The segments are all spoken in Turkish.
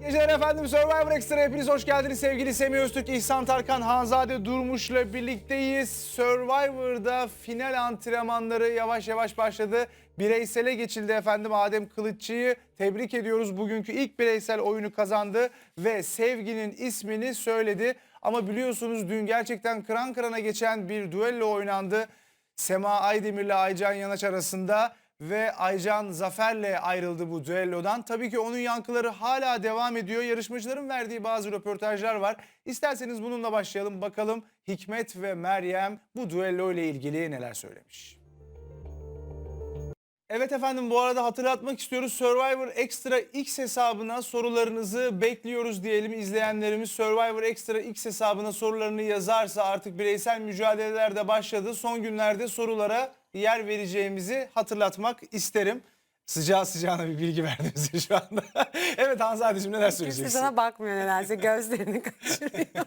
Geceler efendim Survivor Extra hepiniz hoş geldiniz sevgili Semih Öztürk, İhsan Tarkan, Hanzade Durmuş'la birlikteyiz. Survivor'da final antrenmanları yavaş yavaş başladı. Bireysele geçildi efendim Adem Kılıççı'yı tebrik ediyoruz. Bugünkü ilk bireysel oyunu kazandı ve Sevgi'nin ismini söyledi. Ama biliyorsunuz dün gerçekten kıran kırana geçen bir düello oynandı. Sema Aydemir ile Aycan Yanaç arasında ve Aycan zaferle ayrıldı bu düellodan. Tabii ki onun yankıları hala devam ediyor. Yarışmacıların verdiği bazı röportajlar var. İsterseniz bununla başlayalım. Bakalım Hikmet ve Meryem bu düello ile ilgili neler söylemiş. Evet efendim bu arada hatırlatmak istiyoruz. Survivor Extra X hesabına sorularınızı bekliyoruz diyelim. izleyenlerimiz Survivor Extra X hesabına sorularını yazarsa artık bireysel mücadeleler de başladı. Son günlerde sorulara yer vereceğimizi hatırlatmak isterim. Sıcağı sıcağına bir bilgi verdim size şu anda. evet Hanzadeciğim neler Kimse söyleyeceksin? sana bakmıyor nedense gözlerini kaçırıyor.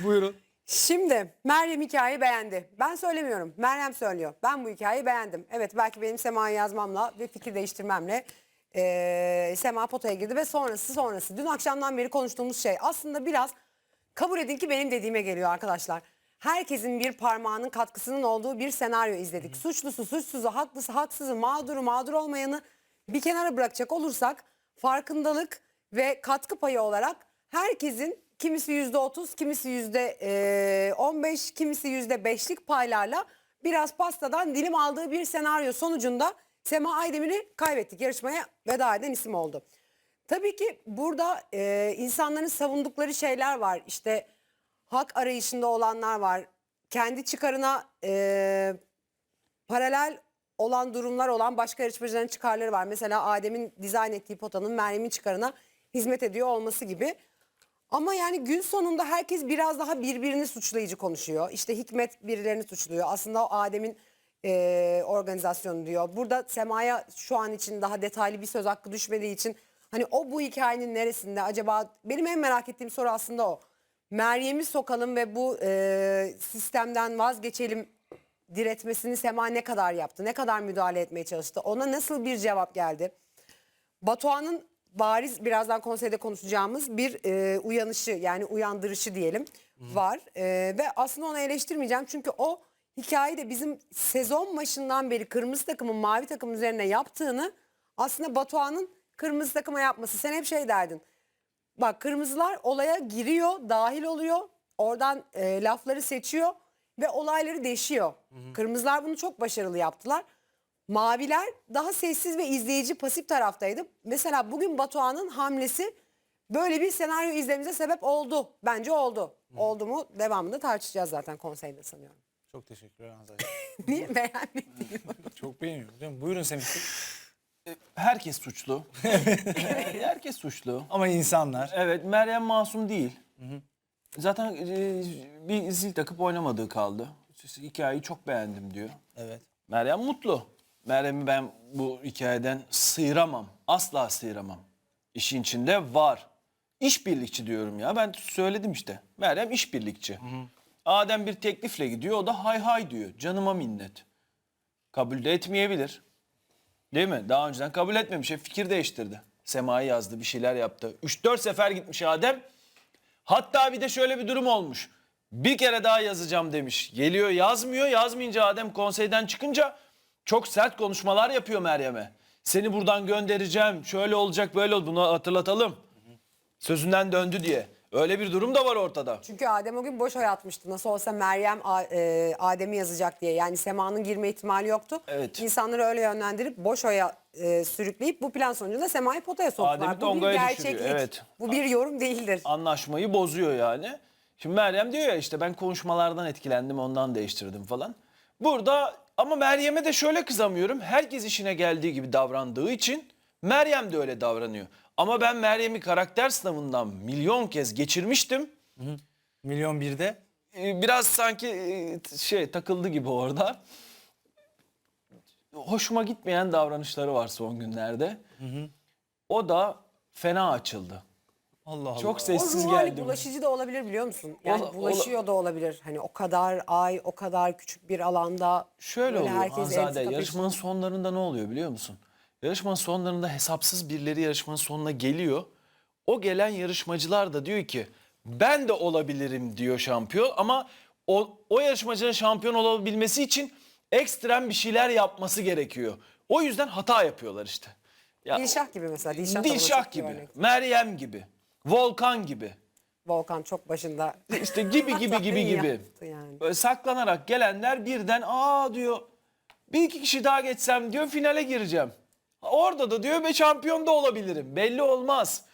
Buyurun. Şimdi Meryem hikayeyi beğendi. Ben söylemiyorum. Meryem söylüyor. Ben bu hikayeyi beğendim. Evet belki benim Sema'yı yazmamla ve fikir değiştirmemle eee, Sema potaya girdi ve sonrası sonrası. Dün akşamdan beri konuştuğumuz şey aslında biraz kabul edin ki benim dediğime geliyor arkadaşlar. Herkesin bir parmağının katkısının olduğu bir senaryo izledik. Suçlusu, suçsuzu, haklısı, haksızı, mağduru, mağdur olmayanı bir kenara bırakacak olursak farkındalık ve katkı payı olarak herkesin kimisi yüzde otuz, kimisi yüzde eee, on beş, kimisi yüzde beşlik paylarla biraz pastadan dilim aldığı bir senaryo sonucunda Sema Aydemir'i kaybettik. Yarışmaya veda eden isim oldu. Tabii ki burada e, insanların savundukları şeyler var. İşte hak arayışında olanlar var. Kendi çıkarına e, paralel olan durumlar olan başka yarışmacıların çıkarları var. Mesela Adem'in dizayn ettiği potanın Meryem'in çıkarına hizmet ediyor olması gibi. Ama yani gün sonunda herkes biraz daha birbirini suçlayıcı konuşuyor. İşte Hikmet birilerini suçluyor. Aslında o Adem'in e, organizasyonu diyor. Burada Sema'ya şu an için daha detaylı bir söz hakkı düşmediği için hani o bu hikayenin neresinde acaba benim en merak ettiğim soru aslında o. Meryem'i sokalım ve bu e, sistemden vazgeçelim diretmesini Sema ne kadar yaptı? Ne kadar müdahale etmeye çalıştı? Ona nasıl bir cevap geldi? Batuhan'ın bariz birazdan konseyde konuşacağımız bir e, uyanışı yani uyandırışı diyelim var. E, ve aslında onu eleştirmeyeceğim çünkü o hikayeyi bizim sezon başından beri kırmızı takımın mavi takım üzerine yaptığını aslında Batuhan'ın kırmızı takıma yapması. Sen hep şey derdin. Bak kırmızılar olaya giriyor, dahil oluyor. Oradan e, lafları seçiyor ve olayları deşiyor. Kırmızılar bunu çok başarılı yaptılar. Maviler daha sessiz ve izleyici pasif taraftaydı. Mesela bugün Batuhan'ın hamlesi böyle bir senaryo izlememize sebep oldu. Bence oldu. Oldu mu devamında tartışacağız zaten konseyde sanıyorum. Çok teşekkürler Hanzade. Niye beğenmedin? Çok beğeniyorum. Buyurun Semih. Herkes suçlu. Herkes suçlu. Ama insanlar. Evet Meryem masum değil. Zaten e, bir zil takıp oynamadığı kaldı. Hikayeyi çok beğendim diyor. Evet. Meryem mutlu. Meryem'i ben bu hikayeden sıyıramam. Asla sıyıramam. İşin içinde var. İşbirlikçi diyorum ya. Ben söyledim işte. Meryem işbirlikçi. Adem bir teklifle gidiyor. O da hay hay diyor. Canıma minnet. Kabul de etmeyebilir. Değil mi? Daha önceden kabul etmemiş. Hep fikir değiştirdi. Sema'yı yazdı. Bir şeyler yaptı. 3-4 sefer gitmiş Adem. Hatta bir de şöyle bir durum olmuş. Bir kere daha yazacağım demiş. Geliyor yazmıyor. Yazmayınca Adem konseyden çıkınca çok sert konuşmalar yapıyor Meryem'e. Seni buradan göndereceğim. Şöyle olacak böyle ol. Bunu hatırlatalım. Sözünden döndü diye. Öyle bir durum da var ortada. Çünkü Adem o gün boş oy atmıştı. Nasıl olsa Meryem e, Adem'i yazacak diye. Yani Sema'nın girme ihtimali yoktu. Evet. İnsanları öyle yönlendirip boş oya e, sürükleyip bu plan sonucunda Sema'yı potaya soktular. Adem'i bu bir tongaya düşürüyor, gerçeklik. evet. Bu bir yorum değildir. anlaşmayı bozuyor yani. Şimdi Meryem diyor ya işte ben konuşmalardan etkilendim ondan değiştirdim falan. Burada ama Meryem'e de şöyle kızamıyorum. Herkes işine geldiği gibi davrandığı için Meryem de öyle davranıyor. Ama ben Meryem'i karakter sınavından milyon kez geçirmiştim. Milyon birde. Ee, Biraz sanki e, şey takıldı gibi orada. Hoşuma gitmeyen davranışları var son günlerde. O da fena açıldı. Allah Allah. Çok O sessiz ruh hali geldi. bulaşıcı da olabilir biliyor musun? Yani Ola- bulaşıyor da olabilir. Hani o kadar ay, o kadar küçük bir alanda Şöyle oluyor herkes Hanzade. Yarışmanın sonlarında ne oluyor biliyor musun? Yarışmanın sonlarında hesapsız birileri yarışmanın sonuna geliyor. o gelen yarışmacılar da diyor ki ben de olabilirim diyor şampiyon ama o, o yarışmacının şampiyon olabilmesi için ekstrem bir şeyler yapması gerekiyor. O yüzden hata yapıyorlar işte. Ya, Dilşah gibi mesela. Dilşah, Dilşah gibi, örnek. Meryem gibi, Volkan gibi. Volkan çok başında. İşte gibi gibi gibi gibi. yani. Böyle saklanarak gelenler birden aa diyor bir iki kişi daha geçsem diyor finale gireceğim. Orada da diyor ve şampiyon da olabilirim. Belli olmaz.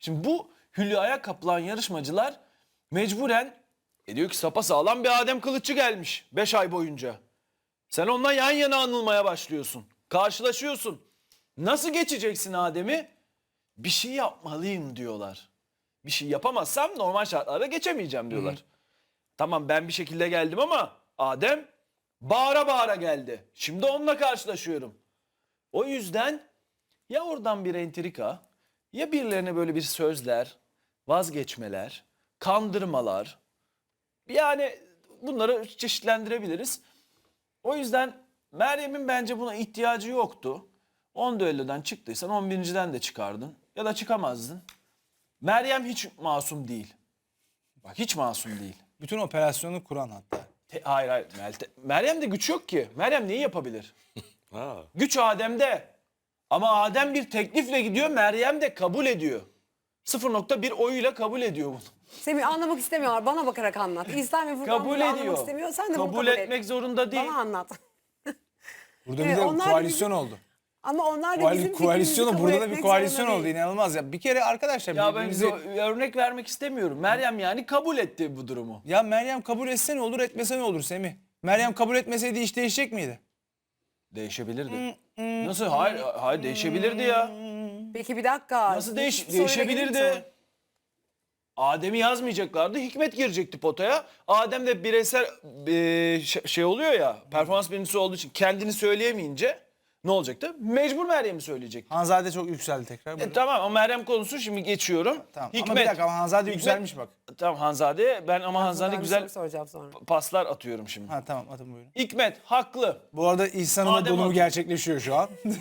Şimdi bu hülyaya kapılan yarışmacılar mecburen e diyor ki sapasağlam bir Adem Kılıççı gelmiş 5 ay boyunca. Sen onunla yan yana anılmaya başlıyorsun. Karşılaşıyorsun. Nasıl geçeceksin Adem'i? Bir şey yapmalıyım diyorlar. Bir şey yapamazsam normal şartlarda geçemeyeceğim diyorlar. Tamam ben bir şekilde geldim ama Adem bağıra bağıra geldi. Şimdi onunla karşılaşıyorum. O yüzden ya oradan bir entrika ya birilerine böyle bir sözler, vazgeçmeler, kandırmalar. Yani bunları çeşitlendirebiliriz. O yüzden Meryem'in bence buna ihtiyacı yoktu. 10 düellodan çıktıysan 11.den de çıkardın ya da çıkamazdın. Meryem hiç masum değil. Bak hiç masum değil. Bütün operasyonu kuran hatta. Te- hayır hayır. Melte- Meryem'de güç yok ki. Meryem neyi yapabilir? Ha. Güç Adem'de. Ama Adem bir teklifle gidiyor. Meryem de kabul ediyor. 0.1 oyuyla kabul ediyor bunu. Semih anlamak istemiyorlar. Bana bakarak anlat. İslam ve Furkan Kabul bunu anlamak istemiyor. Sen de kabul kabul et. etmek zorunda değil. Bana anlat. Burada bir de onlar da koalisyon bizim- oldu. Ama onlar da Koali- bizim koalisyonu burada da bir koalisyon oldu değil. inanılmaz ya. Bir kere arkadaşlar Ya ben birbirimizi... zo- örnek vermek istemiyorum. Meryem yani kabul etti bu durumu. Ya Meryem kabul etse ne olur etmese ne olur Semih? Meryem kabul etmeseydi iş değişecek miydi? Değişebilirdi. Nasıl? Hayır, hayır değişebilirdi ya. Peki bir dakika. Nasıl değiş soruyla geleyim değişebilirdi? Adem'i yazmayacaklardı. Hikmet girecekti potaya. Adem de bireysel e, ş- şey oluyor ya. Performans birincisi olduğu için kendini söyleyemeyince ne olacaktı? Mecbur Meryem'i söyleyecekti. Hanzade çok yükseldi tekrar. E, Buyurun. tamam ama Meryem konusu şimdi geçiyorum. Tamam. Hikmet. Ama bir dakika ama Hanzade Hikmet- yükselmiş bak. Tamam Hanzade. Ben ama? Hanzade güzel soracağım sonra. paslar atıyorum şimdi. Ha tamam atın buyurun. Hikmet haklı. Bu arada İhsan'ın da Adem gerçekleşiyor şu an.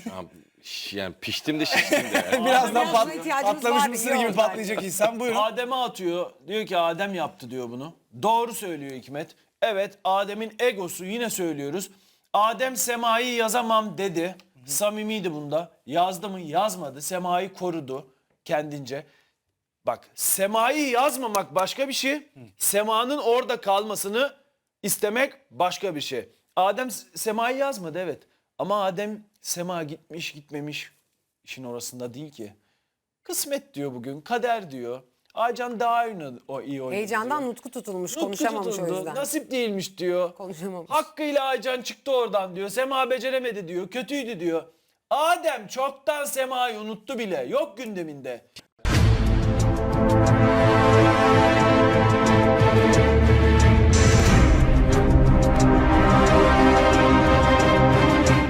Ş- yani piştim de şiştim de. Birazdan Biraz pat, buna ihtiyacımız patlamış vardı, mısır iyi gibi oldu patlayacak İhsan. Buyurun. Adem'e atıyor. Diyor ki Adem yaptı diyor bunu. Doğru söylüyor Hikmet. Evet Adem'in egosu yine söylüyoruz. Adem Sema'yı yazamam dedi. Samimiydi bunda. Yazdı mı? Yazmadı. Sema'yı korudu kendince. Bak Sema'yı yazmamak başka bir şey. Sema'nın orada kalmasını istemek başka bir şey. Adem Sema'yı yazmadı evet. Ama Adem Sema gitmiş gitmemiş işin orasında değil ki. Kısmet diyor bugün, kader diyor. Aycan daha iyi oynadı, o iyi oynadı Heyecandan diyor. nutku tutulmuş. Nutku konuşamamış tutuldu, o yüzden. Nasip değilmiş diyor. Konuşamamış. Hakkıyla Aycan çıktı oradan diyor. Sema beceremedi diyor. Kötüydü diyor. Adem çoktan Sema'yı unuttu bile. Yok gündeminde.